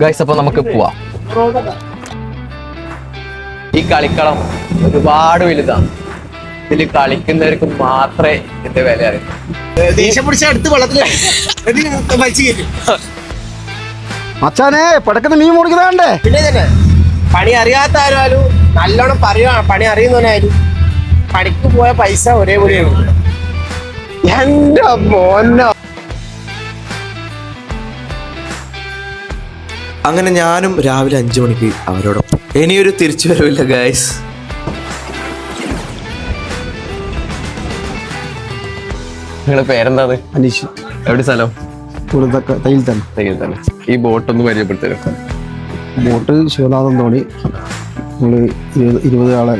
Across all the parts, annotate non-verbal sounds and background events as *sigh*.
Guys അപ്പൊ നമുക്ക് പോവാം. ഈ കളിക്കളം ഒരുപാട് വലുതാണ്. ഇതിൽ കളിക്കുന്നവർക്ക് മാത്രമേ ഇതിന്റെ വില അറിയൂ. മച്ചാനെ പടക്കുന്ന മീൻ മുറിക്കുന്നതാണ്ടേ പിന്നെ തന്നെ പണി അറിയാത്ത ആരാലും നല്ലോണം പറയുവാണ്. പണി അറിയുന്നവനായാലും പണിക്ക് പോയ പൈസ ഒരേപോലെയാണ് എന്റെ മോനോ. അങ്ങനെ ഞാനും രാവിലെ അഞ്ചു മണിക്ക് അവരോടൊപ്പം. ഇനിയൊരു തിരിച്ചു വരവില്ല ഗായ്സ് നിങ്ങളുടെ പേരെന്താണ്? അനീഷ്. എവിടെ സ്ഥലം? തയ്യിൽ തന്നെ. തയ്യിൽ തന്നെ. ഈ ബോട്ട് ഒന്ന് പരിചയപ്പെടുത്തരും ബോട്ട് ശിവനാഥൻ തോണി നമ്മൾ ഇരുപത് ആളെ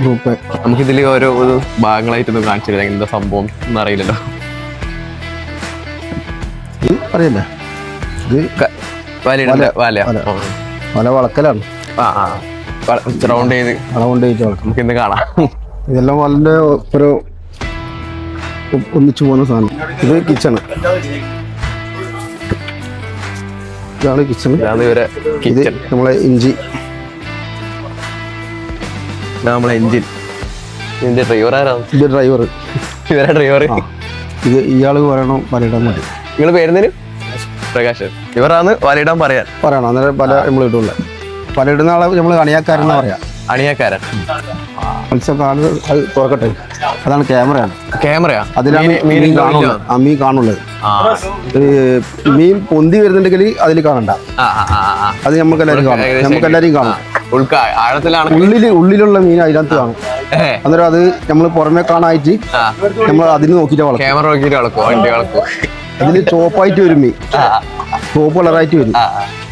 ഗ്രൂപ്പ്. നമുക്കിതിൽ ഓരോ ഭാഗങ്ങളായിട്ട് ഭാഗങ്ങളായിട്ടൊന്നും കാണിച്ചു തരാം. എന്താ സംഭവം എന്നറിയില്ലല്ലോ. അറിയില്ലല്ലോ ഇത് അറിയല്ലേ ഇത് വല വളക്കലാണ്. ആ ചെയ്ത് റൗണ്ട് ചെയ്ത് വളക്കണം നമുക്ക് ഇന്ന് കാണാം. ഇതെല്ലാം വലന്റെ ഒരു ഒന്നിച്ചു പോകുന്ന സാധനം. ഇത് കിച്ചൺ ഇതാണ് കിച്ചൺ ഇത് നമ്മളെ ഇഞ്ചി. നമ്മളെ എഞ്ചിൻ ഇതിന്റെ ഡ്രൈവർ ആരാണ്? ഇത് ഡ്രൈവർ ഇവരെ ഡ്രൈവർ ഇത് ഇയാൾ പറയണം പലയിടാൻ മതി. നിങ്ങൾ പേരുന്നതിന് പ്രകാശ് ഇവരാണ് വലയിടാൻ പറയാൻ. പറയണം. അന്നേരം പല നമ്മൾ ഇടുള്ള. പലയിടുന്ന ആളെ നമ്മൾ അണിയാക്കാരെന്ന് പറയാം. അണിയാക്കാരൻ. മത്സ്യം കാണുന്നത് അത് തുറക്കട്ടെ. അതാണ് ക്യാമറയാണ്. ക്യാമറയാ? അതിലാണ് മീൻ കാണുള്ളത് ഇല്ലയോ? ആ മീൻ കാണുള്ളത് മീൻ പൊന്തി വരുന്നുണ്ടെങ്കിൽ അതിൽ കാണണ്ട. അത് നമുക്ക് എല്ലാവരും കാണും. നമുക്ക് എല്ലാവരും കാണും. ആ, ഉള്ളിൽ ഉള്ളിലുള്ള മീൻ അതിനകത്ത് കാണും. അന്നേരം അത് നമ്മൾ പുറമെ കാണായിട്ട് നമ്മൾ അതിന് നോക്കിയിട്ട് വളർത്തും ക്യാമറ നോക്കിയിട്ട് കളക്കോ അതിൽ ചോപ്പായിട്ട് വരും മീൻ. ചോപ്പ് കളറായിട്ട് വരും.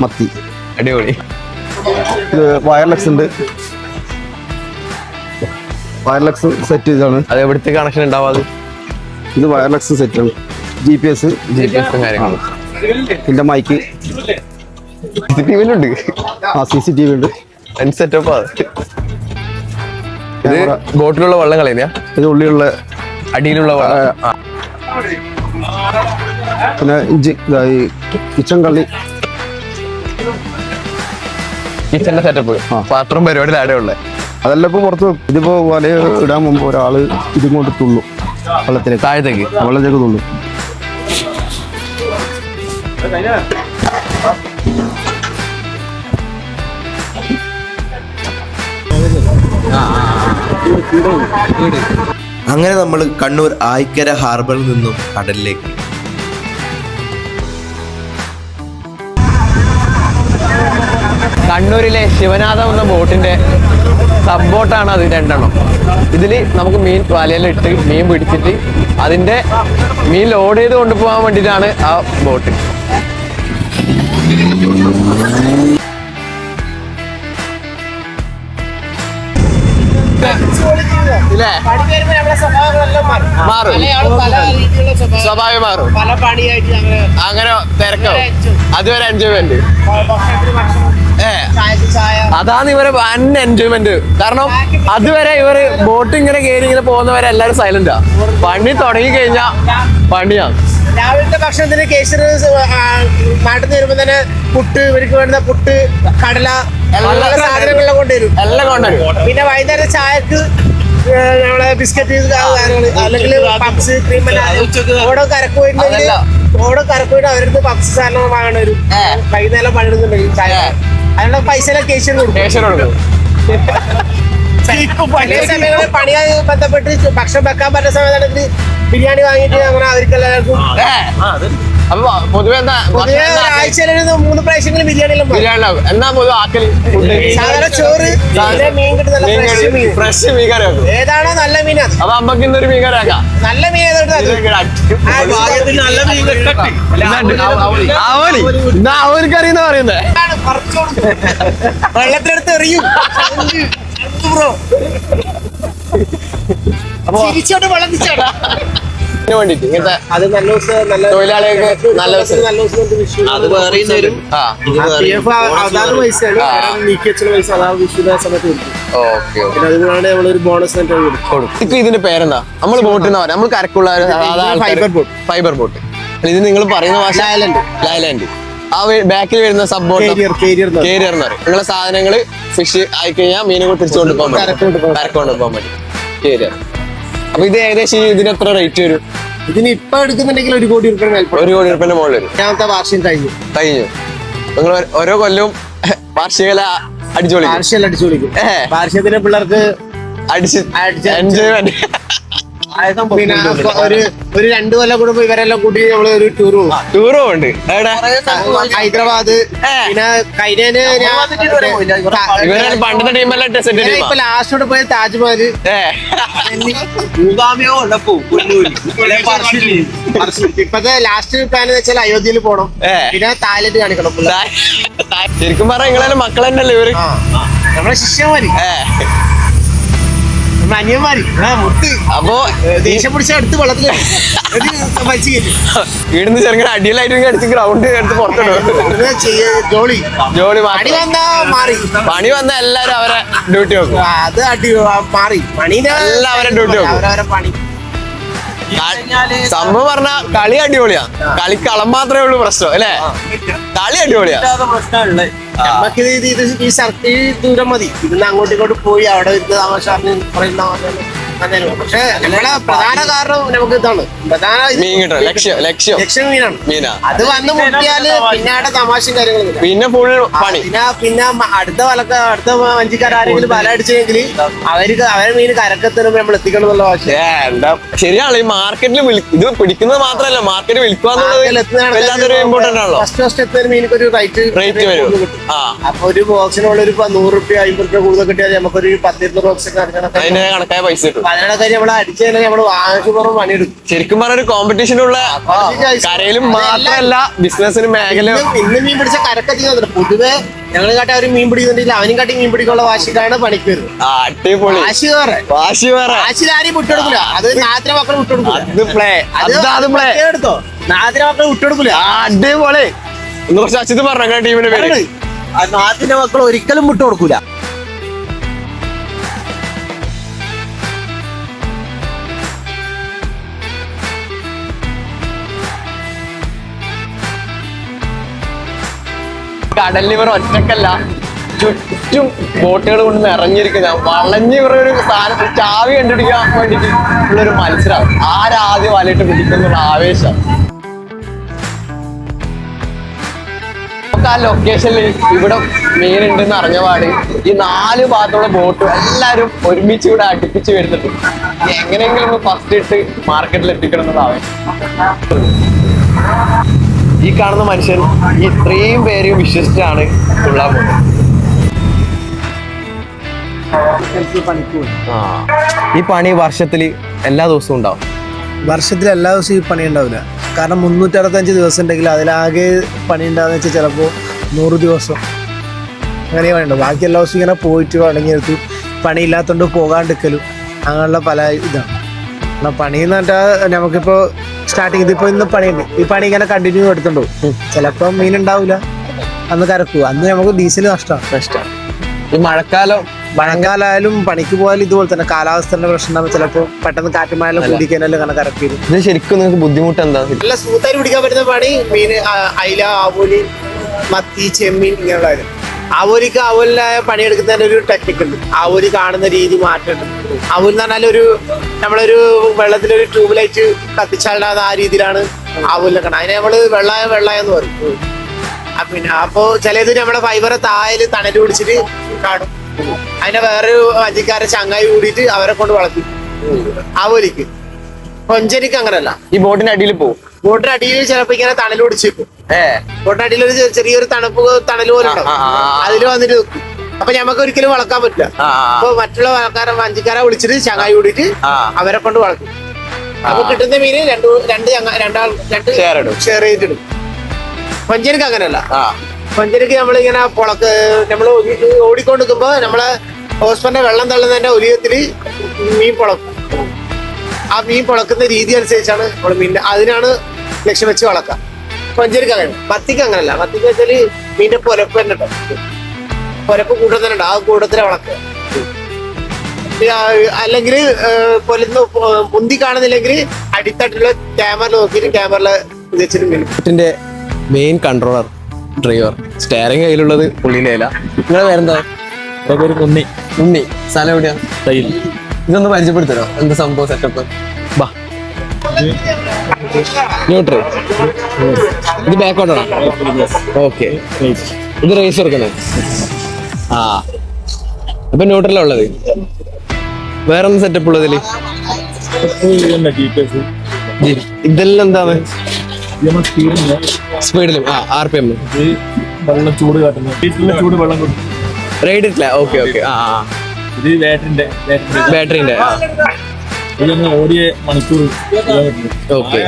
മത്തി. അടിപൊളി. ഇത് വയർലെക്സ് ഉണ്ട്. വയർലെക്സ് സെറ്റ് ഇതാണ് അത് എവിടുത്തെ കണക്ഷൻ ഉണ്ടാവാത് ഇത് വയർലെക്സ് ആണ്. G P S G P S കാര്യങ്ങളും. ഇതിന്റെ മൈക്ക് സി ടി വിയിലുണ്ട് ആ സി സി ടി വി ഉണ്ട്. സെറ്റപ്പ് ഇത്. ബോട്ടിലുള്ള വെള്ളം കളയുന്ന ഇത് ഉള്ളിലുള്ള അടിയിലുള്ള വെള്ളം. പിന്നെ ഇഞ്ചി ഇതായി കിച്ചൺ കള്ളി. കിച്ചന്റെ സെറ്റപ്പ് ആ. പാത്രം പരിപാടി ആടെ ഉള്ളത് അതല്ല ഇപ്പൊ പുറത്ത്. ഇതിപ്പോ വല ഇടാൻ മുമ്പ് ഒരാൾ ഇതും കൊണ്ട് തുള്ളും വെള്ളത്തിലേക്ക്. താഴത്തേക്ക്. വെള്ളത്തേക്ക് തുള്ളു. അങ്ങനെ നമ്മൾ കണ്ണൂർ ആയിക്കര ഹാർബറിൽ നിന്നും കടലിലേക്ക്. കണ്ണൂരിലെ ശിവനാഥം എന്ന ബോട്ടിന്റെ സബ് ബോട്ടാണ് അത് രണ്ടെണ്ണം. ഇതിൽ നമുക്ക് മീൻ ഇട്ട് മീൻ പിടിച്ചിട്ട് അതിന്റെ മീൻ ലോഡ് ചെയ്ത് കൊണ്ടുപോകാൻ വേണ്ടിയിട്ടാണ് ആ ബോട്ട്. ഇല്ലേ? മാറും. സ്വഭാവം. മാറും. അങ്ങനെ തിരക്കാവും. അതുവരെ എൻജോയ്മെന്റ് അതാണ് ഇവർ വൻ എൻജോയ്മെന്റ് കാരണം അതുവരെ ഇവർ ബോട്ട് ഇങ്ങനെ കയറി ഇങ്ങനെ പോകുന്നവരെ എല്ലാരും സൈലന്റാ പണി തുടങ്ങി കഴിഞ്ഞാ പണിയാണ് രാവിലത്തെ ഭക്ഷണത്തിന് കേസർ നാട്ടിൽ നിന്ന് വരുമ്പോ തന്നെ പുട്ട് ഇവർക്ക് വേണ്ട പുട്ട് കടല എല്ലാ സാധനങ്ങളെല്ലാം കൊണ്ടുവരും. എല്ലാം കൊണ്ടുവരും. പിന്നെ വൈകുന്നേരം ചായക്ക് നമ്മളെ ബിസ്ക്കറ്റ് അല്ലെങ്കിൽ പപ്സ് ക്രീം ഓടോ കരക്ക് പോയിട്ടുണ്ടെങ്കിൽ. ഓടോ കരക്ക് പോയിട്ട് അവരുടെ പപ്സ് സാധനം വാങ്ങണ ഒരു. വൈകുന്നേരം പണിയെടുക്കുന്നുണ്ടെങ്കിൽ ചായ. അതിനുള്ള പൈസ കൊടുക്കും സമയങ്ങളിൽ പണിയായി ബന്ധപ്പെട്ട് ഭക്ഷണം വെക്കാൻ പറ്റുന്ന സമയത്താണെങ്കിൽ ബിരിയാണി വാങ്ങിയിട്ട് അങ്ങനെ അവർക്ക് എല്ലാവർക്കും ഏ. അപ്പൊ പൊതുവെ എന്താ പൊതുവെ ആഴ്ചയിൽ ഒരു മൂന്ന് പ്രാവശ്യങ്ങളിൽ ബിരിയാണി എല്ലാം പോകും. ബിരിയാണി ഉണ്ടാവും. എന്നാ പൊതുവെ ആക്കൽ? സാധാരണ ചോറ് പിന്നെ മീൻ കിട്ടും നല്ല ഫ്രഷ് മീൻ. ഫ്രഷ് മീൻ കറി വെക്കും ഏതാണോ നല്ല മീൻ അത് അപ്പൊ അമ്മയ്ക്ക് ഇന്നൊരു മീൻ കറി ആക്കാം. നല്ല മീൻ ഏതോട്ട് അത്. ആ, നല്ല മീൻ അവനി ഇന്നാ അവന് കറി എന്ന് പറയുന്നേ? ആണ് പറിച്ചോണ്ട് വെള്ളത്തിലെടുത്ത് എറിയും. ബ്രോ ചിരിച്ചോട്ട് വെള്ളം തിരിച്ചോട്ട് വേണ്ടിട്ട് ഇങ്ങനത്തെ അത് നല്ല ദിവസം നല്ല തൊഴിലാളികൾക്ക് നല്ല ദിവസം. നല്ല അത് വേറെ പൈസ വിഷുവിന്റെ സമയത്ത് കൊടുക്കും. ഓക്കെ പിന്നെ അതുകൊണ്ടാണ് നമ്മളൊരു ബോണസ് ആയിട്ട് കൊടുക്കും. ഇപ്പൊ ഇതിന്റെ പേരെന്താ? നമ്മൾ ബോട്ട് എന്ന് നമ്മൾ കരക്കുള്ള ഫൈബർ ബോട്ട്. Fibre boat. ഇത് നിങ്ങൾ പറയുന്ന ഭാഷ ലൈലാൻഡ് ആ ബാക്കിൽ വരുന്ന സബ് ബോട്ട്. കേരിയർ എന്ന് പറയും. നിങ്ങളെ സാധനങ്ങൾ ഫിഷ് ആയിക്കഴിഞ്ഞാൽ മീനുകൾ തിരിച്ചുകൊണ്ട് പോകാൻ പറ്റും. കൊണ്ടുപോകാൻ. പോകാൻ പറ്റും. കേരിയർ അപ്പൊ ഇത് ഏകദേശം ഇതിന് എത്ര റേറ്റ് വരും? ഇതിന് ഇപ്പൊ എടുക്കുന്നുണ്ടെങ്കിൽ ഒരു കോടി ഒരു കോടി റുപ്യന്റെ മുകളിൽ വരും. രണ്ടാമത്തെ വാർഷികം കഴിഞ്ഞു. കഴിഞ്ഞു. നിങ്ങൾ ഓരോ കൊല്ലവും വാർഷികല അടിച്ചോളി വാർഷികം അടിച്ചോളിക്കും. ഏ. വാർഷികത്തിന് പിള്ളേർക്ക് അടിച്ച് അടിച്ച് എൻജോയ്മെന്റ് പിന്നെ ഒരു ഒരു രണ്ടു കൊല്ലം കൂടുമ്പോ ഇവരെല്ലാം കൂട്ടി നമ്മൾ ഒരു ടൂർ പോകും ടൂറും ഉണ്ട് എവിടെ? ഹൈദരാബാദ്. പിന്നെ കഴിഞ്ഞതിന് ഞാൻ ഇവരാണ് പണ്ടത്തെ ടീമല്ല ഇവരെ ഇപ്പൊ ലാസ്റ്റോട് പോയ താജ്മഹൽ ഇപ്പത്തെ ലാസ്റ്റ് പ്ലാൻ എന്ന് വെച്ചാൽ അയോധ്യയിൽ പോണം. പിന്നെ തായ്ലൻഡ് കാണിക്കണം ശരിക്കും പറഞ്ഞ നിങ്ങളെ മക്കൾ തന്നെയല്ലേ ഇവർ നമ്മളെ ശിഷ്യന്മാര്. അനിയന്മാര്. മുത്ത്. അപ്പോ ദേഷ്യം പിടിച്ച അടുത്ത് വെള്ളത്തിൽ ഇവിടുന്ന് ചെറുങ്ങനെ അടിയിലായിട്ട് അടുത്ത് ഗ്രൗണ്ട് എടുത്ത് പുറത്തിടും. ജോളി. ജോലി അടി വന്നാ മാറി. പണി വന്ന എല്ലാരും അവരെ ഡ്യൂട്ടി വെക്കും. അത് അടി മാറി. പണി എല്ലാവരും ഡ്യൂട്ടി വെക്കും. അവരവരെ പണി. സംഭവം പറഞ്ഞ കളി അടിപൊളിയാ. കളി കളം മാത്രമേ ഉള്ളൂ പ്രശ്നം അല്ലേ? കളി അടിപൊളിയാ. നമുക്ക് ഇത് ഇത് ഇത് ഈ സർട്ടി ദൂരം മതി. ഇന്ന് അങ്ങോട്ടും ഇങ്ങോട്ടും പോയി അവിടെ ഇരുന്ന് താമസം പറയുന്ന പക്ഷെ നമ്മളെ പ്രധാന കാരണം നമുക്ക് ഇതാണ്. പ്രധാന മീൻ കിട്ടണം ലക്ഷ്യം ലക്ഷ്യം. ലക്ഷ്യം. മീനാണ്. മീനാ. അത് വന്ന് മുട്ടിയാൽ പിന്നാടെ തമാശയും കാര്യങ്ങളും പിന്നെ ഫുൾ പണി. പിന്നെ പിന്നെ അടുത്ത വലക്ക അടുത്ത വഞ്ചിക്കാർ ആരെങ്കിലും വല അടിച്ചെങ്കിൽ അവർക്ക് അവരെ മീൻ കരക്കെത്തുമ്പോ നമ്മൾ എത്തിക്കണം എന്നുള്ള ആവശ്യം. ഏ, എന്താ ശരിയാണ്. ഈ മാർക്കറ്റിൽ ഇത് പിടിക്കുന്നത് മാത്രമല്ല മാർക്കറ്റ് വിൽക്കുക എന്നുള്ളത് ഇമ്പോർട്ടന്റ് ആണല്ലോ. ഫസ്റ്റ് ഫസ്റ്റ് എത്തുന്ന മീനൊക്കെ ഒരു റേറ്റ് റേറ്റ് വരും. ആ. അപ്പൊ ഒരു ബോക്സിനുള്ള ഒരു നൂറ് റുപ്യ അമ്പത് റുപ്യ കൂടുതൽ കിട്ടിയാൽ നമുക്കൊരു പത്തിരുന്നൂറ് ബോക്സ് കണക്കായ പൈസ കിട്ടും. നമ്മൾ അടിച്ചു കഴിഞ്ഞാൽ നമ്മൾ പണിയെടുക്കും. ശരിക്കും പറഞ്ഞ ഒരു കോമ്പറ്റീഷനുള്ള കരയിലും മാത്രമല്ല ബിസിനസിന് മേഖല ഇന്നും- മീൻ പിടിച്ച കരക്കെത്തിക്കുന്നുണ്ട് പൊതുവെ ഞങ്ങൾ കാട്ടി അവർ മീൻ പിടിക്കുന്നുണ്ടെങ്കിൽ അവനും കാട്ടി മീൻ പിടിക്കാനുള്ള വാശിക്കാണ് പണിക്ക് വരുന്നത്. വാശി വേറെ. വാശി അത് മക്കൾ എടുത്തോ മക്കൾ അടിപൊളി. ഒന്ന് കുറച്ച് അച്ഛത്ത് പറഞ്ഞു ടീമിന്റെ പേര്? നാട്ടിന്റെ മക്കൾ ഒരിക്കലും വിട്ടുകൊടുക്കൂല കടലിൽ ഇവർ ഒറ്റക്കല്ല. ചുറ്റും ബോട്ടുകൾ കൊണ്ട് നിറഞ്ഞിരിക്കുന്ന വളഞ്ഞ് ഇവരുടെ ഒരു സാധനം ചാവി കണ്ടുപിടിക്കാൻ വേണ്ടിട്ട് ഉള്ളൊരു മത്സരം. ആരാദ്യം വലയിട്ട് പിടിക്കുന്നുള്ള ആവേശം. ആ ലൊക്കേഷനിൽ ഇവിടെ മീനുണ്ടെന്ന് അറിഞ്ഞ പാട് ഈ നാല് ഭാഗത്തുള്ള ബോട്ട് എല്ലാരും ഒരുമിച്ച് ഇവിടെ അടുപ്പിച്ച് വരുന്നുണ്ട്. എങ്ങനെയെങ്കിലും ഫസ്റ്റ് ഇട്ട് മാർക്കറ്റിൽ എത്തിക്കണം എന്നുള്ള ആവേശം. ഈ കാണുന്ന മനുഷ്യൻ ഈ ഇത്രയും പേരെയും വിശ്വസിച്ചാണ് തുള്ളാൻ പോകുന്നത്. ഈ പണി വർഷത്തിൽ എല്ലാ ദിവസവും ഉണ്ടാവും? വർഷത്തിൽ എല്ലാ ദിവസവും ഈ പണി ഉണ്ടാവില്ല. കാരണം മുന്നൂറ്ററുപത്തഞ്ച് ദിവസം ഉണ്ടെങ്കിൽ അതിലാകെ പണി ഉണ്ടാകുന്ന വെച്ചാൽ ചിലപ്പോൾ നൂറ് ദിവസം. അങ്ങനെ പണി ബാക്കി എല്ലാ ദിവസവും ഇങ്ങനെ പോയിട്ട് അടങ്ങിയെടുത്ത് പണിയില്ലാത്തതുകൊണ്ട് പോകാണ്ടിരിക്കലും അങ്ങനെയുള്ള പല ഇതാണ്. പണി എന്ന് പറഞ്ഞാൽ നമുക്കിപ്പോൾ സ്റ്റാർട്ടിങ് ഇതിപ്പോ ഇന്ന് പണിയുണ്ട് ഈ പണി ഇങ്ങനെ കണ്ടിന്യൂ എടുത്തുണ്ടോ ചിലപ്പോ മീൻ ഉണ്ടാവില്ല അന്ന് കരക്കൂ അന്ന് നമുക്ക് ഡീസൽ നഷ്ടമാണ് നഷ്ടമാണ് ഈ മഴക്കാലം മഴക്കാലായാലും പണിക്ക് പോയാലും ഇതുപോലെ തന്നെ കാലാവസ്ഥയുടെ പ്രശ്നം ചിലപ്പോൾ പെട്ടെന്ന് കാറ്റ് മഴ കൂടിക്കഴിഞ്ഞാൽ അങ്ങനെ കറക്കി ഇത് ശരിക്കും നിങ്ങൾക്ക് ബുദ്ധിമുട്ട് എന്താ? നല്ല സൂത്തായി പിടിക്കാൻ പറ്റുന്ന പണി മീൻ അയില ആവൂലി മത്തി ചെമ്മീൻ ഇങ്ങനെയുള്ളത് ആവോലിക്ക് ആവോലിനായ പണിയെടുക്കുന്നതിന് ഒരു ടെക്നിക്ക് ഉണ്ട്. അവർ കാണുന്ന രീതി മാറ്റുന്നുണ്ട് അവൻ എന്ന് പറഞ്ഞാൽ ഒരു നമ്മളൊരു വെള്ളത്തിലൊരു ട്യൂബ് ലൈറ്റ് കത്തിച്ചാളുടെ ആ രീതിയിലാണ് അവലിനെ അതിനെ നമ്മൾ വെള്ളായ വെള്ളായ എന്ന് പറയും. പിന്നെ അപ്പോ ചിലത് നമ്മളെ ഫൈബറെ തായൽ തണൽ പിടിച്ചിട്ട് കാണും. അതിന്റെ വേറൊരു വഞ്ചിക്കാരെ ചങ്ങായി കൂടിയിട്ട് അവരെ കൊണ്ട് വളർത്തി. അവലിക്ക് കൊഞ്ചനിക്ക് അങ്ങനല്ല ഈ ബോട്ടിന്റെ അടിയിൽ പോവും. ബോട്ടിന്റെ അടിയിൽ ചിലപ്പോ ഇങ്ങനെ തണൽ പിടിച്ചേക്കും. ഏ. ബോട്ടിന് അടിയിൽ ഒരു ചെറിയൊരു തണുപ്പ് തണൽ പോലെ ഉണ്ടാവും. അതിൽ വന്നിട്ട് നിൽക്കും അപ്പൊ ഞമ്മക്ക് ഒരിക്കലും വളക്കാൻ പറ്റില്ല. അപ്പൊ മറ്റുള്ള വളക്കാരെ വഞ്ചിക്കാരെ വിളിച്ചിട്ട് ചങ്ങായി കൂടിയിട്ട് അവരെ കൊണ്ട് വളക്കും. അപ്പൊ കിട്ടുന്ന മീന് രണ്ട് രണ്ട് രണ്ടാൾ രണ്ട് Share ഇടും. ഷെയർ ചെയ്തിടും പഞ്ചനക്ക് അങ്ങനല്ല പഞ്ചനക്ക് നമ്മളിങ്ങനെ പൊളക്ക് നമ്മൾ ഓടിക്കൊണ്ടിരിക്കുമ്പോ നമ്മളെ ഹോസ്പിറ്റലിന്റെ വെള്ളം തള്ളുന്നതിന്റെ ഒലിയത്തിൽ മീൻ പൊളക്കും. ആ മീൻ പൊളക്കുന്ന രീതി അനുസരിച്ചാണ് നമ്മൾ മീൻ അതിനാണ് ലക്ഷ്യം വെച്ച് വളക്കാം കൊഞ്ചരിക്ക് അങ്ങനെ മത്തിക്ക് അങ്ങനല്ല. മത്തിക്ക് വെച്ചാൽ മീന്റെ പുരപ്പ് തന്നെ പുരപ്പ് പൊലപ്പ് കൂട്ടം തന്നെ ഉണ്ട്. ആ കൂട്ടത്തിലെ വളക്കുക അല്ലെങ്കിൽ പൊലന്ന് മുന്തി കാണുന്നില്ലെങ്കിൽ അടിത്തട്ടിലുള്ള ക്യാമറ നോക്കിയിട്ട് ക്യാമറയിൽ വെച്ചിട്ട് മീൻ മെയിൻ കൺട്രോളർ ഡ്രൈവർ സ്റ്റയറിംഗ് കയ്യിലുള്ളത് കയ്യില. നിങ്ങളെ പേരെന്താ? ഒരു കുന്നി. ഉണ്ണി സ്ഥലം എവിടെയാണ് തയ്യൽ. ഇതൊന്ന് പരിചയപ്പെടുത്തരോ? എന്ത് സംഭവം സെറ്റപ്പ് ബാ. ന്യൂട്രൽ ഇത് ബാക്കോട്ടാണോ ഓക്കെ ഇത് റേസ് കൊടുക്കണേ ആ. അപ്പൊ ന്യൂട്രലാ ഉള്ളത്. വേറൊന്ന് സെറ്റപ്പ് ഉള്ളതിൽ ഇതെല്ലാം എന്താണ്? നമ്മൾ സ്പീഡിലും ആ ആർ പി എം വെള്ളം ചൂട് കാട്ടുന്നു വീട്ടിലെ ചൂട് വെള്ളം കൊടുക്കും റൈഡ് ഇല്ല ഓക്കെ ഓക്കെ ആ. ഇത് ബാറ്ററിന്റെ ബാറ്ററിന്റെ. ഇതൊന്ന് ഓടിയ മണിക്കൂർ ഓക്കെ.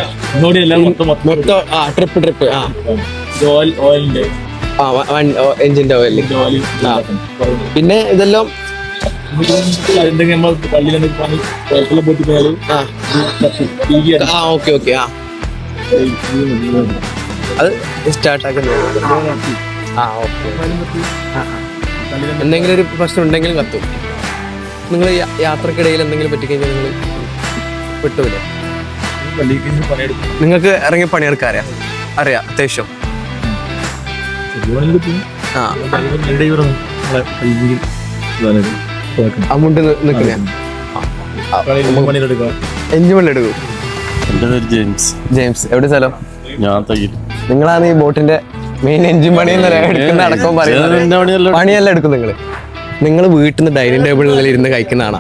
മൊത്തം ആ ട്രിപ്പ് ട്രിപ്പ് ആ. ഇത് ഓയിൽ ഓയിലിന്റെ ആ എഞ്ചിന്റെ ഓയിൽ പിന്നെ ഇതെല്ലാം എന്തെങ്കിലും നമ്മൾ പള്ളിയിൽ എന്തെങ്കിലും പണി കുഴപ്പമില്ല പൊട്ടിപ്പോയാൽ ആ. ആ ഓക്കെ ഓക്കെ ആ. അത് സ്റ്റാർട്ട് ആക്കുന്നത്. ആ ഓക്കെ. എന്തെങ്കിലും ഒരു പ്രശ്നം ഉണ്ടെങ്കിൽ കത്തും. നിങ്ങൾ യാത്രക്കിടയിൽ എന്തെങ്കിലും പറ്റിക്കഴിഞ്ഞാൽ നിങ്ങൾ വിട്ടൂലേ? നിങ്ങൾക്ക് ഇറങ്ങി പണിയെടുക്കാൻ അറിയാം. അറിയാം അത്യാവശ്യം. ആ. നിൽക്കുന്ന എന്റെ പേര് ജെയിംസ്. ജെയിംസ് എവിടെ സ്ഥലം? ഞാൻ തയ്യൽ. നിങ്ങളാണ് ഈ ബോട്ടിന്റെ മെയിൻ എഞ്ചിൻ പണി എടുക്കുന്ന അടക്കം പറയുന്നത്. പണിയല്ല എടുക്കും നിങ്ങൾ. നിങ്ങൾ വീട്ടിൽ നിന്ന് ഡൈനിങ് ടേബിളിൽ ഇരുന്ന് കഴിക്കുന്നതാണ്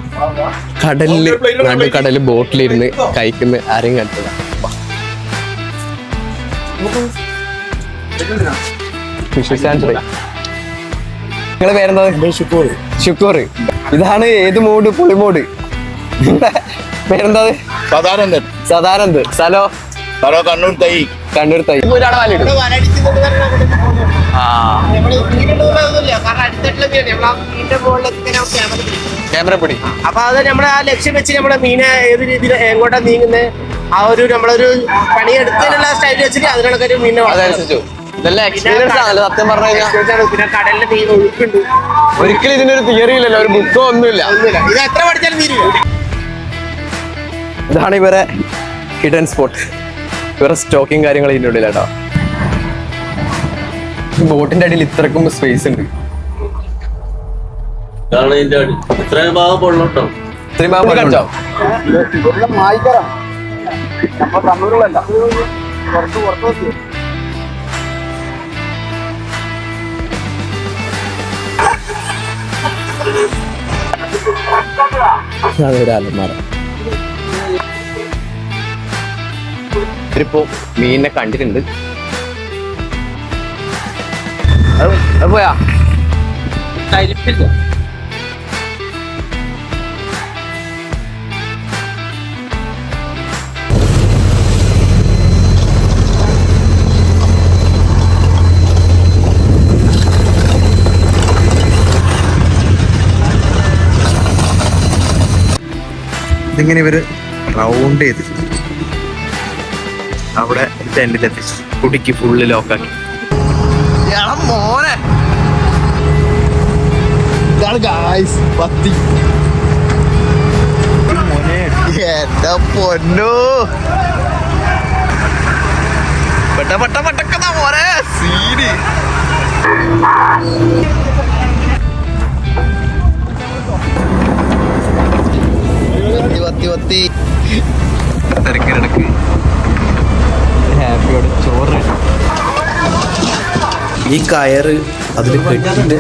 കടലിൽ നടു കടൽ ബോട്ടിലിരുന്ന് കഴിക്കുന്ന ആരെയും കണ്ടില്ല നിങ്ങളെ പേരെന്താ? ഷുക്കൂർ. ഇതാണ് ഏത് മൂഡ് പുളി മോഡ് പേരെന്താ സദാനന്ദൻ. സദാനന്ദ് സ്ഥലോ? ഹലോ കണ്ണൂർ തൈ. കണ്ണൂർ തൈ. ഒരാളെ വാലിടും ക്യാമറ പിടി. അപ്പൊ അത് നമ്മളെ ആ ലക്ഷ്യം വെച്ച് നമ്മളെ മീനെ ഏത് രീതിയിൽ എങ്ങോട്ടാ നീങ്ങുന്നത് ആ ഒരു നമ്മളൊരു പണിയെടുത്തതിനുള്ള സ്റ്റൈൽ വെച്ചിട്ട് അതിനുള്ള ഒരു മീനെ. അതനുസരിച്ചു. ഇതെല്ലാം എക്സ്പീരിയൻസ് ആണല്ലോ സത്യം പറഞ്ഞു കഴിഞ്ഞാൽ പിന്നെ കടലിലെ മീൻ ഒഴുക്കുണ്ട്. ഒരിക്കലും ഇതിനൊരു തിയറി ഇല്ലല്ലോ. ഒരു ബുക്കോ ഒന്നുമില്ല. ഒന്നുമില്ല. ഇത് എത്ര പഠിച്ചാലും തീരില്ല. ഇതാണ് ഇവരെ ഹിഡൻ സ്പോട്ട് ഇവരെ സ്റ്റോക്കിംഗ് കാര്യങ്ങൾ ഇതിന്റെ ഉള്ളിലാട്ടോ. ബോട്ടിന്റെ അടിയിൽ ഇത്രക്കും സ്പേസ് ഉണ്ട്. ഇതാണ് ഇതിന്റെ അടി. ഇത്രയും ഭാഗം പൊള്ളോട്ടോ ഇത്രയും ഭാഗം കാണിച്ചോ അതൊരു അലമാര. ഇവരിപ്പോ മീനിനെ കണ്ടിട്ടുണ്ട്. പോയാ ഇതിങ്ങനെ ഇവർ റൗണ്ട് ചെയ്ത് അവിടെ ടെന്റിലെത്തിച്ചു കുടിക്ക് ഫുള്ള് ലോക്കാക്കി ഇതാണ് ഗായ്സ് പത്തി എന്റെ പൊന്നു പെട്ട പെട്ട പെട്ടക്കഥ മോനെ സീന് വത്തി വത്തി തിരക്കിനിടക്ക്. ഹാപ്പിയോടെ ചോറ്. ഈ കയറ് അതിൽ കെട്ടിട്ട്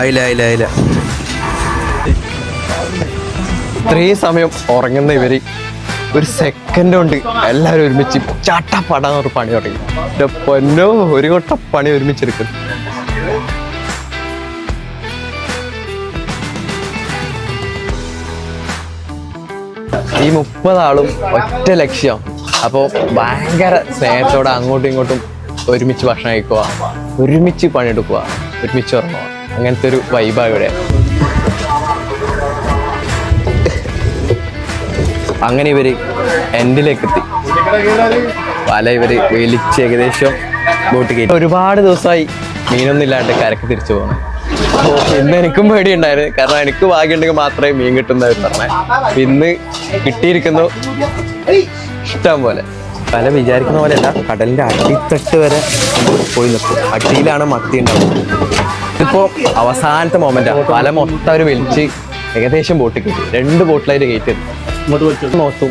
അയില അയില ഇത്രയും സമയം ഉറങ്ങുന്ന ഇവർ ഒരു സെക്കൻഡ് കൊണ്ട് എല്ലാവരും ഒരുമിച്ച് ചാട്ടപ്പടാൻ ഒരു പണി തുടങ്ങി. എന്റെ പൊന്നോ ഒരു കൊട്ട പണി ഒരുമിച്ചെടുക്കും ഈ മുപ്പതാളും ഒറ്റ ലക്ഷ്യം അപ്പോൾ ഭയങ്കര സ്നേഹത്തോടെ അങ്ങോട്ടും ഇങ്ങോട്ടും ഒരുമിച്ച് ഭക്ഷണം കഴിക്കുക. ഒരുമിച്ച് പണിയെടുക്കുക. ഒരുമിച്ച് ഉറങ്ങുക. അങ്ങനത്തെ ഒരു വൈബാണ് ഇവിടെ. അങ്ങനെ ഇവർ എൻഡിലേക്ക് എത്തി. വല ഇവർ വലിച്ച് ഏകദേശം ബോട്ട് കയറ്റി. ഒരുപാട് ദിവസമായി മീനൊന്നും ഇല്ലാണ്ട് കരക്ക് തിരിച്ചു പോകുന്നു അപ്പോൾ ഇന്ന് എനിക്കും പേടിയുണ്ടായിരുന്നു. കാരണം എനിക്ക് ഭാഗ്യമുണ്ടെങ്കിൽ മാത്രമേ മീൻ കിട്ടുന്നതായിരുന്നു പറഞ്ഞത് ഇന്ന് കിട്ടിയിരിക്കുന്നു. ഇഷ്ടം പോലെ. പല വിചാരിക്കുന്ന പോലെയല്ല കടലിന്റെ അടിത്തട്ട് വരെ പോയി നിൽക്കും. അടിയിലാണ് മത്തി ഉണ്ടാവുന്നത്. ഇപ്പോ അവസാനത്തെ മൊമെന്റ് പല മൊത്തം ഒരു വലിച്ച് ഏകദേശം ബോട്ട് കിട്ടി രണ്ട് ബോട്ടിലായിട്ട് കയറ്റി മൊത്തം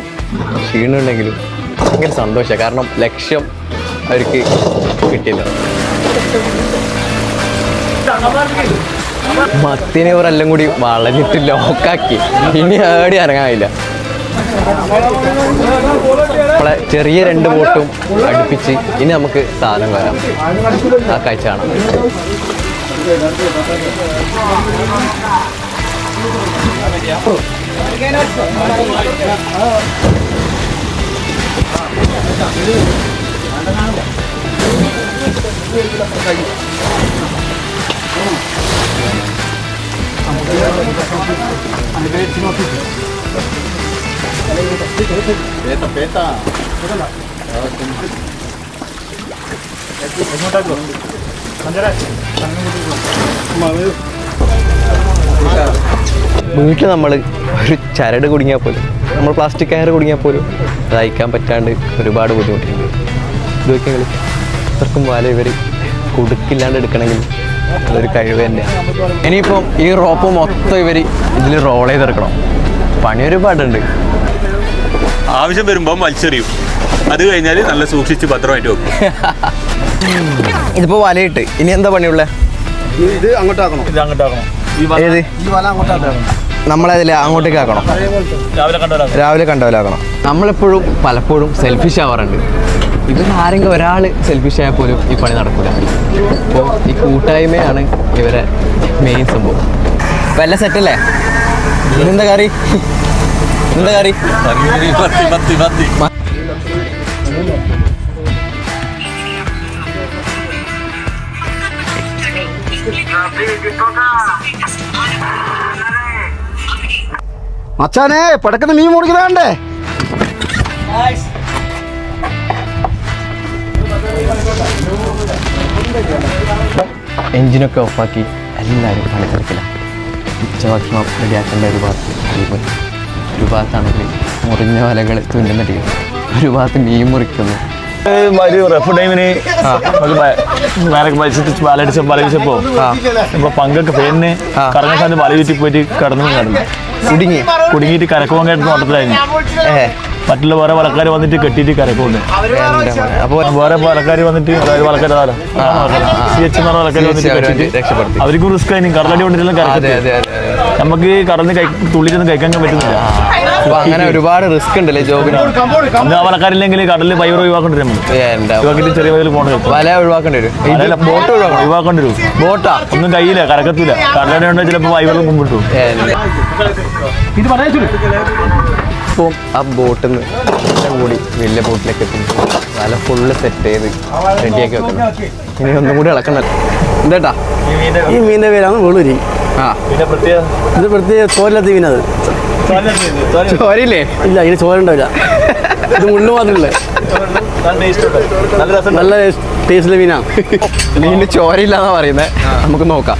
ക്ഷീണുണ്ടെങ്കിലും ഭയങ്കര സന്തോഷമാണ് കാരണം ലക്ഷ്യം അവർക്ക് കിട്ടിയില്ല. മത്തിനെ ഇവരെല്ലാം കൂടി വളഞ്ഞിട്ട് ലോക്കാക്കി ഇനി ആടി ഇറങ്ങാനില്ല. നമ്മളെ ചെറിയ രണ്ട് ബോട്ടും അടുപ്പിച്ച് ഇനി നമുക്ക് സാധനം വരാം. ആ കാഴ്ച കാണാം. വീട്ടിൽ നമ്മൾ ഒരു ചരട് കുടുങ്ങിയാൽ പോലും. നമ്മൾ പ്ലാസ്റ്റിക് കയർ കുടുങ്ങിയാൽ പോലും അത് അയക്കാൻ പറ്റാണ്ട് ഒരുപാട് ബുദ്ധിമുട്ടുണ്ട് ഇത് നോക്കിയാൽ ഇത്രക്കും വല ഇവർ കുടുക്കില്ലാണ്ട് എടുക്കണമെങ്കിൽ അതൊരു കഴിവ് തന്നെയാണ് ഇനിയിപ്പം ഈ റോപ്പ് മൊത്തം ഇവർ ഇതിൽ റോൾ ചെയ്തെടുക്കണം. പണി ഒരുപാടുണ്ട് ആവശ്യം വരുമ്പോൾ വലിച്ചെറിയും അത് കഴിഞ്ഞാൽ നല്ല സൂക്ഷിച്ച് ഭദ്രമായിട്ട് വെക്കും. *laughs* ഇതിപ്പോ വലയിട്ട്. ഇനി എന്താ പണിയുള്ള? ഇത് അങ്ങോട്ടാക്കണം. ഇത് അങ്ങോട്ടാക്കണം. ഏത്? നമ്മളതിൽ അങ്ങോട്ടേക്ക് ആക്കണം രാവിലെ കണ്ടവരാക്കണം നമ്മളെപ്പോഴും പലപ്പോഴും സെൽഫിഷ് ആവാറുണ്ട്. ഇത് ആരെങ്കിലും ഒരാൾ സെൽഫിഷ് ആയാൽ പോലും ഈ പണി നടക്കില്ല അപ്പോൾ ഈ കൂട്ടായ്മയാണ് ഇവരെ മെയിൻ സംഭവം. അപ്പം എല്ലാം സെറ്റല്ലേ ഇന്നെന്താ കറി? എന്താ കറി? മത്തി മത്തി മത്തി മച്ചാനെ പടക്കുന്ന മീൻ മുറിക്കുന്നതാണ്ടേ എഞ്ചിനൊക്കെ ഓഫാക്കി എല്ലാവരും പണിത്തിരക്കില്ല ഉച്ചഭക്ഷണം റെഡിയാക്കേണ്ട ഒരു ഭാഗത്ത് അതേപോലെ ഒരു ഭാഗത്താണെങ്കിൽ മുറിഞ്ഞ വലകൾ തുന്നുന്നടിക്കുന്നു ഒരു ഭാഗത്ത് മീൻ മുറിക്കുന്നു. ഒരു റഫ് ടൈമിന് മത്സരിച്ച് ബാലടിച്ച പങ്കൊക്കെ പേരിന് കറങ്ങാൻ സാധനം ബാല ചുറ്റി പോയിട്ട് കിടന്നു കടന്നു കുടുങ്ങി. കുടുങ്ങിയിട്ട് കരക്കുവാൻ കേട്ട് നോട്ടത്തിലായിരുന്നു മറ്റുള്ള വേറെ വളക്കാർ വന്നിട്ട് കെട്ടിയിട്ട് കരക്കുണ്ട് അപ്പോൾ വേറെ വളക്കാർ വന്നിട്ട് അതായത് വലക്കാർ സി എച്ച് എന്ന് പറഞ്ഞ വലക്കാർ വന്നിട്ട് അവരെ കെട്ടിയിട്ട് രക്ഷപ്പെടുത്തി. അവർക്കും റിസ്ക് ആയിരുന്നു കടലടി കൊണ്ടിരുന്ന അതെ കരക്കത്തി നമുക്ക് കടന്ന് കൈ തുള്ളിച്ചൊന്നും കഴിക്കാൻ പറ്റുന്നില്ല. അങ്ങനെ ഒരുപാട് റിസ്ക് ഉണ്ടല്ലേ ജോബിന്? വലക്കാരില്ലെങ്കിൽ കടലിൽ പൈവർ ഒഴിവാക്കേണ്ടി വരും ഒഴിവാക്കിട്ട് ചെറിയ വയലിൽ പോകണം വല ഒഴിവാക്കേണ്ടി വരും. ബോട്ട് ഒഴിവാക്കണം. ഒഴിവാക്കേണ്ടി വരും. ബോട്ടാ. ഒന്നും കയ്യില്ല കറക്കത്തില്ല കടലടി ഉണ്ടെങ്കിൽ ചിലപ്പോൾ വൈവറും മുമ്പിട്ടു ഇത് പറയാ ഇപ്പം ആ ബോട്ടിൽ നിന്ന് എല്ലാം കൂടി വലിയ ബോട്ടിലേക്ക് എത്തി വല ഫുള്ള് സെറ്റ് ചെയ്ത് റെഡിയാക്കി വെക്കണം. ഇനി ഒന്നും കൂടി ഇളക്കണ്ട. എന്തേട്ടാ ഈ മീനിന്റെ പേരാണ് വെളുരി. ആ. ഇത് പ്രത്യേക ചോരല്ലാത്ത മീനത് ചോരയില്ലേ. ഇല്ല ഇതിന് ചോര ഉണ്ടാവില്ല. ഇത് മുള്ളു മാത്രമല്ലേ? നല്ല രസം നല്ല ടേസ്റ്റിലെ മീനാണ് മീനിന് ചോരയില്ല എന്നാ പറയുന്നത് നമുക്ക് നോക്കാം.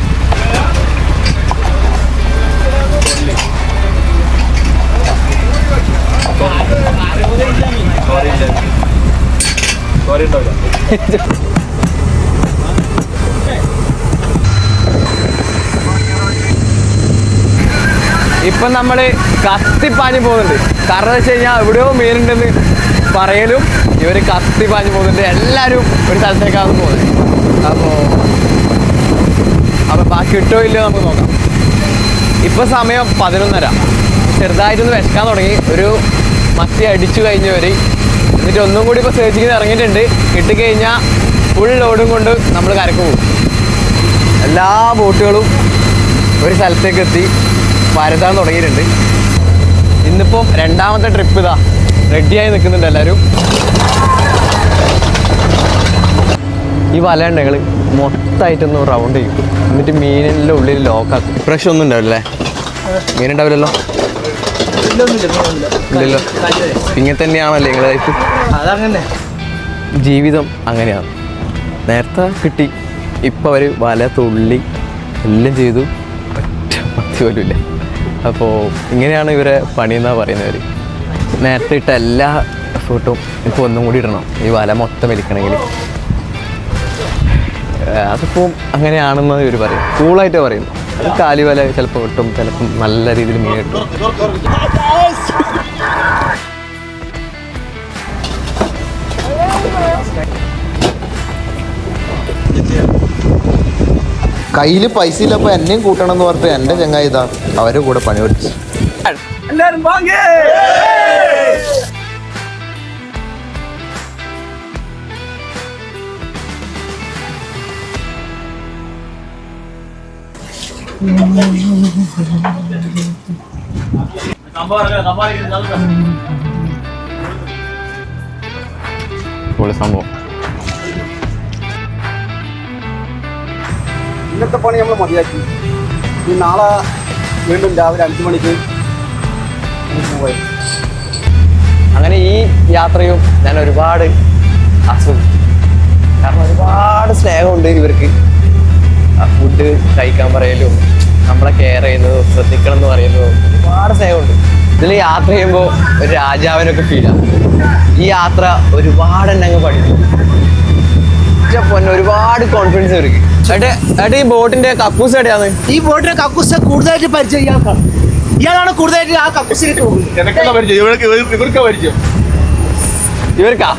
ഇപ്പൊ നമ്മൾ പാഞ്ഞു പോകുന്നുണ്ട്. കാരണം വെച്ച് കഴിഞ്ഞാൽ എവിടെയോ മീനുണ്ടെന്ന് പറയലും ഇവർ കത്തിപ്പാഞ്ഞ് പോകുന്നുണ്ട്. എല്ലാരും ഒരു സ്ഥലത്തേക്കാണ് പോകുന്നത്. അപ്പോ അപ്പൊ ബാക്കി കിട്ടോ ഇല്ലയോ നമുക്ക് നോക്കാം. ഇപ്പൊ സമയം പതിനൊന്നര. ചെറുതായിട്ടൊന്ന് വിശക്കാൻ തുടങ്ങി. ഒരു മത്തി അടിച്ചു കഴിഞ്ഞവര് എന്നിട്ട് ഒന്നും കൂടി ഇപ്പൊ ചെയ്ത് ഇറങ്ങിയിട്ടുണ്ട്. കിട്ടിക്കഴിഞ്ഞാൽ ഫുൾ ലോഡും കൊണ്ട് നമ്മൾ കരക്ക് പോകും. എല്ലാ ബോട്ടുകളും ഒരു സ്ഥലത്തേക്ക് എത്തി. പരതാൻ തുടങ്ങിയിട്ടുണ്ട്. ഇന്നിപ്പം രണ്ടാമത്തെ ട്രിപ്പ് ഇതാ. റെഡിയായി നിൽക്കുന്നുണ്ട് എല്ലാവരും. ഈ വലയുണ്ട് ഞങ്ങൾ മൊത്തമായിട്ടൊന്ന് റൗണ്ട് ചെയ്യും. എന്നിട്ട് മീനിന്റെ ഉള്ളിൽ ലോക്കാക്കും ഫ്രഷ് ഒന്നും ഉണ്ടാവില്ലേ മീൻ ഉണ്ടാവില്ലല്ലോ? ഇല്ലല്ലോ. ഇങ്ങനെ തന്നെയാണല്ലേ നിങ്ങളുടെ ലൈഫ് അതങ്ങനെ. ജീവിതം അങ്ങനെയാണ് നേരത്തെ കിട്ടി. ഇപ്പം അവർ വല തുള്ളി എല്ലാം ചെയ്തു. ഒറ്റ അപ്പോൾ ഇങ്ങനെയാണ് ഇവരെ പണി എന്നാ പറയുന്നവർ നേരത്തെ ഇട്ട എല്ലാ എഫേർട്ടും ഇപ്പോൾ ഒന്നും കൂടി ഇടണം. ഈ വല മൊത്തം വലിക്കണമെങ്കിൽ. അതിപ്പോൾ അങ്ങനെയാണെന്ന് ഇവർ പറയും. കൂളായിട്ട് പറയും അത് കാലി വല ചിലപ്പോൾ കിട്ടും ചിലപ്പം നല്ല രീതിയിൽ മീൻ കയ്യിൽ പൈസ ഇല്ലപ്പോ എന്നെയും കൂട്ടണം എന്ന് പറഞ്ഞിട്ട് എന്റെ ചങ്ങായി ഇതാ അവരെ കൂടെ പണി പഠിച്ചു പൊളി സംഭവം. ഇന്നത്തെ പണി നമ്മൾ മതിയാക്കി. ഈ നാളെ വീണ്ടും രാവിലെ അഞ്ചു മണിക്ക് പോയി. അങ്ങനെ ഈ യാത്രയും ഞാൻ ഒരുപാട് ആസ്വദിച്ചു. കാരണം ഒരുപാട് സ്നേഹമുണ്ട് ഇവർക്ക്. ആ ഫുഡ് കഴിക്കാൻ പറയലും. നമ്മളെ കെയർ ചെയ്യുന്നതും ശ്രദ്ധിക്കണം എന്ന് പറയുന്നതും ഒരുപാട് സ്നേഹമുണ്ട്. ഇതിൽ യാത്ര ചെയ്യുമ്പോൾ ഒരു രാജാവിനൊക്കെ ഫീലാണ് ഈ യാത്ര ഒരുപാട് എന്നെ അങ്ങ് പഠിച്ചു പൊന്നെ ഒരുപാട് കോൺഫിഡൻസ് ഒരുക്കി. ഏട്ടെ ഏട്ടാ ഈ ബോട്ടിന്റെ കക്കൂസ് എവിടെയാണ്? ഈ ബോട്ടിന്റെ കക്കൂസ് കൂടുതലായിട്ട് പരിചയം ഇയാൾക്കാണ്. ഇയാളാണ് കൂടുതലായിട്ട് ആ കക്കൂസിലേക്ക് പോകുന്നത് ഇവർക്ക് ഇവർക്ക് പരിചയം. ഇവർക്കാ?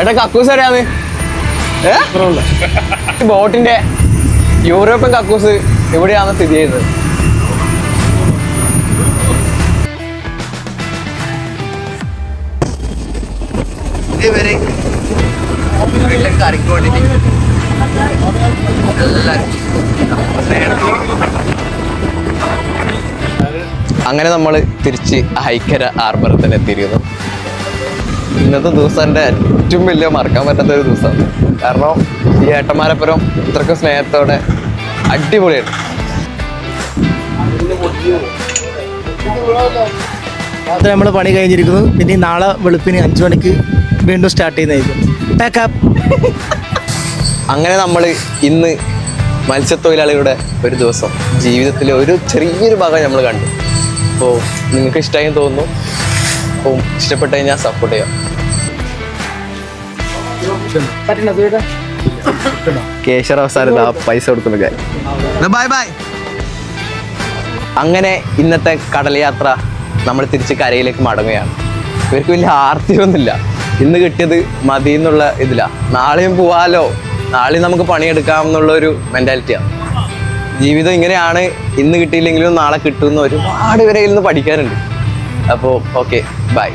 ഏട്ടാ കക്കൂസ് എവിടെയാണ്? ബോട്ടിന്റെ യൂറോപ്യൻ കക്കൂസ് എവിടെയാണ് സ്ഥിതി ചെയ്യുന്നത്? കറിക്ക് എല്ലാവരും അങ്ങനെ നമ്മൾ തിരിച്ച് ഹൈക്കര ആർബറത്തിൽ എത്തിയിരുന്നു. ഇന്നത്തെ ദിവസം എന്റെ ഏറ്റവും വലിയ മറക്കാൻ പറ്റാത്ത ഒരു ദിവസമാണ്. കാരണം ഈ ഏട്ടന്മാരെപ്പുറം ഇത്രക്കും സ്നേഹത്തോടെ അടിപൊളിയായിട്ട് അത് നമ്മൾ പണി കഴിഞ്ഞിരിക്കുന്നു. പിന്നെ നാളെ വെളുപ്പിന് അഞ്ചു മണിക്ക് വീണ്ടും സ്റ്റാർട്ട് ചെയ്യുന്നതായിരിക്കും. പാക്കപ്പ് അങ്ങനെ നമ്മൾ ഇന്ന് മത്സ്യത്തൊഴിലാളികളുടെ ഒരു ദിവസം ജീവിതത്തിലെ ഒരു ചെറിയൊരു ഭാഗം നമ്മൾ കണ്ടു. അപ്പോൾ നിങ്ങൾക്ക് ഇഷ്ടമായി തോന്നുന്നു. അപ്പോൾ ഇഷ്ടപ്പെട്ടു കഴിഞ്ഞാൽ സപ്പോർട്ട് ചെയ്യാം. കേശർ അവസാനം ആ പൈസ കൊടുക്കുന്ന ബൈ ബൈ അങ്ങനെ ഇന്നത്തെ കടൽ യാത്ര നമ്മൾ തിരിച്ച് കരയിലേക്ക് മടങ്ങുകയാണ്. ഇവർക്ക് വലിയ ആർത്തിയൊന്നുമില്ല. ഇന്ന് കിട്ടിയത് മതി എന്നുള്ള ഇതില. നാളെയും പോവാലോ? നാളെയും നമുക്ക് പണിയെടുക്കാം എന്നുള്ള ഒരു മെന്റാലിറ്റിയാണ് ജീവിതം ഇങ്ങനെയാണ്. ഇന്ന് കിട്ടിയില്ലെങ്കിലും നാളെ കിട്ടുമെന്ന് ഒരുപാട് പേരെ ഇന്ന് പഠിക്കാനുണ്ട്. അപ്പോൾ ഓക്കെ ബൈ